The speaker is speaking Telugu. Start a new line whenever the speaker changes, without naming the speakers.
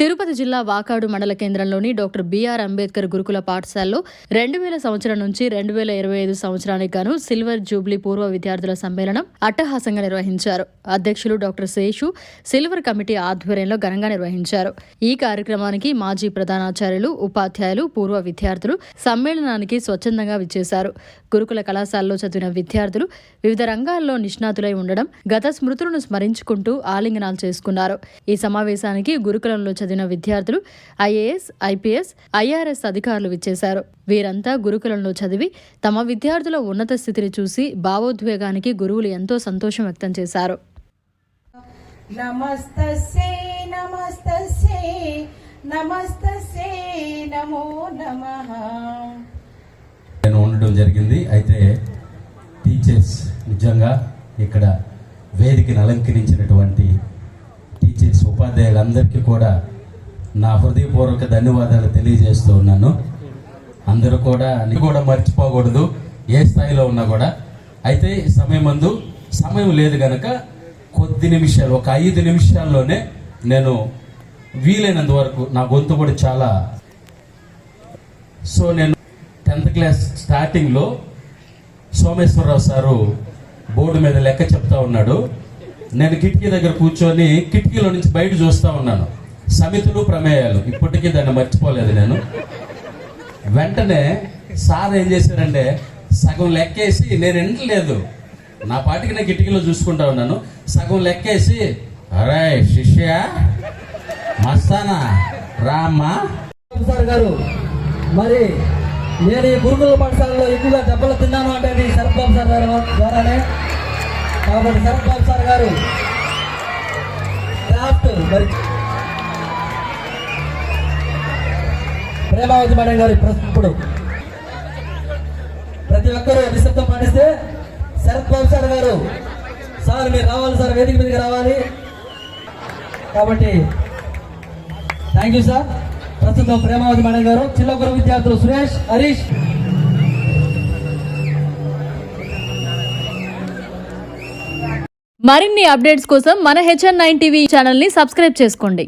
తిరుపతి జిల్లా వాకాడు మండల కేంద్రంలోని డాక్టర్ బీఆర్ అంబేద్కర్ గురుకుల పాఠశాలలో రెండు వేల సంవత్సరం నుంచి రెండు వేల ఇరవై ఐదు సంవత్సరానికి గాను సిల్వర్ జూబ్లీ పూర్వ విద్యార్థుల సమ్మేళనం అట్టహాసంగా నిర్వహించారు. అధ్యక్షులు డాక్టర్ శేషు సిల్వర్ కమిటీ ఆధ్వర్యంలో ఘనంగా నిర్వహించారు. ఈ కార్యక్రమానికి మాజీ ప్రధానాచార్యులు ఉపాధ్యాయులు పూర్వ విద్యార్థులు సమ్మేళనానికి స్వచ్ఛందంగా విచ్చేశారు. గురుకుల కళాశాలలో చదివిన విద్యార్థులు వివిధ రంగాల్లో నిష్ణాతులై ఉండడం గత స్మృతులను స్మరించుకుంటూ ఆలింగనాలు చేసుకున్నారు. ఈ సమావేశానికి గురుకులంలో చదివిన విద్యార్థులు ఐఏఎస్ ఐపీఎస్ ఐఆర్ఎస్ అధికారులు విచ్చేశారు. వీరంతా గురుకులంలో చదివి తమ విద్యార్థుల ఉన్నత స్థితిని చూసి భావోద్వేగానికి గురువులు ఎంతో సంతోషం వ్యక్తం చేశారు.
నమస్తస్యై నమస్తస్యై నమస్తస్యై నమో నమః.
నేను ఉండడం జరిగింది. అయితే టీచర్స్ నిజంగా ఇక్కడ వేదికను అలంకరించినటువంటి టీచర్స్ ఉపాధ్యాయులందరికీ కూడా నా హృదయపూర్వక ధన్యవాదాలు తెలియజేస్తూ ఉన్నాను. అందరూ కూడా ని కూడా మర్చిపోకూడదు. ఏ స్థాయిలో ఉన్నా కూడా. అయితే సమయం అందు సమయం లేదు గనక కొద్ది నిమిషాలు ఒక ఐదు నిమిషాల్లోనే నేను వీలైనంత వరకు నా గొంతు కూడా చాలా సో నేను టెన్త్ క్లాస్ స్టార్టింగ్లో సోమేశ్వరరావు సారు బోర్డు మీద లెక్క చెప్తా ఉన్నాడు. నేను కిటికీ దగ్గర కూర్చొని కిటికీలో నుంచి బయట చూస్తూ ఉన్నాను. సమితులు ప్రమేయాలు. ఇప్పటికీ దాన్ని మర్చిపోలేదు నేను. వెంటనే సార్ ఏం చేశారంటే సగం లెక్కేసి నేను వినట్లేదు నా పాటికి నేను కిటికీలో చూసుకుంటా ఉన్నాను. సగం లెక్కేసి అరే శిష్య మస్తానా రామ్మా.
సార్ గారు మరి నేను ఈ గురుకుల పాఠశాలలో ఎక్కువగా దెబ్బలు తిన్నాను అంటే అది శరత్బాబు సార్ గారు ద్వారానే. కాబట్టి శరత్బాబు సార్ గారు క్రాఫ్ట్ మరి ప్రేమావతి మేడం గారి ఇప్పుడు ప్రతి ఒక్కరూ నిశ్శబ్దం పాటిస్తే శరత్ బాబు సార్ గారు. సార్ మీరు రావాలి సార్ వేదిక మీదకి రావాలి. కాబట్టి థ్యాంక్ యూ సార్ ప్రస్తుతం ప్రేమావతి మేడం గారు చిల్లగురు విద్యార్థులు సురేష్ హరీష్.
మరిన్ని అప్డేట్స్ కోసం మన హెచ్ఎన్ నైన్ టీవీ ఛానల్ని సబ్స్క్రైబ్ చేసుకోండి.